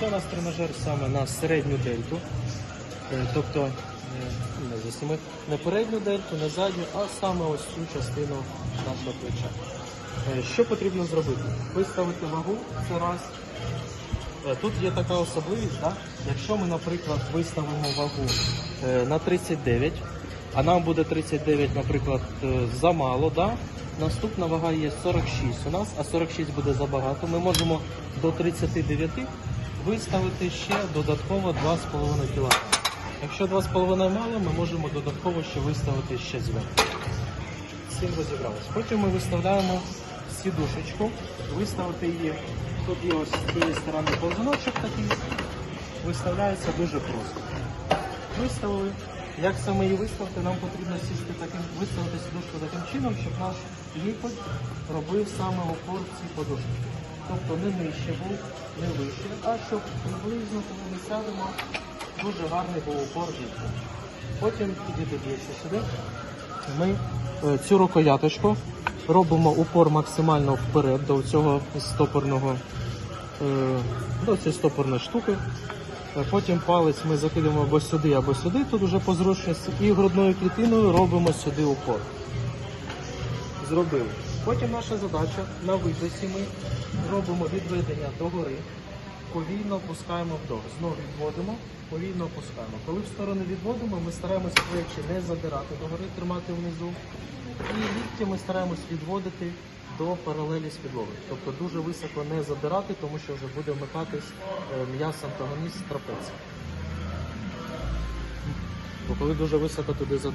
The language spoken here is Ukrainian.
Це у нас тренажер саме на середню дельту. Е, Тобто не зовсім не передню дельту, не задню, а саме ось цю частину нашого плеча. Е, Що потрібно зробити? Виставити вагу це раз. Е, Тут є така особливість, да? якщо ми, наприклад, виставимо вагу на 39, а нам буде 39, наприклад, замало, да? наступна вага є 46 у нас, а 46 буде забагато. Ми можемо до 39 виставити ще додатково 2,5 кг. Якщо 2,5 мало, ми можемо додатково ще виставити ще зверху. З цим розібрались. Потім ми виставляємо сідушечку, виставити її. Тут є ось з цієї сторони ползуночок такий. Виставляється дуже просто. Виставили. Як саме її виставити, нам потрібно сісти таким, виставити сідушку таким чином, щоб наш лікоть робив саме опор цій подушці. Тобто не нижче був, не вище, а щоб приблизно, коли ми сядемо, дуже гарний був опор ліктя. Потім підійдеться сюди. Ми е, цю рукояточку робимо упор максимально вперед до цього стопорного е, до цієї стопорної штуки. Е, Потім палець ми закидемо або сюди, або сюди, тут уже по зручності, і грудною клітиною робимо сюди упор. Зробили. Потім наша задача на видосі ми робимо відведення догори, повільно опускаємо вдох. Знову відводимо, повільно опускаємо. Коли в сторони відводимо, ми стараємося плечі не задирати догори, тримати внизу. І лікті ми стараємось відводити до паралелі з підлогою. Тобто дуже високо не задирати, тому що вже буде вмикатись е, м'яз антагоніст трапеції. Бо коли дуже високо туди задирати,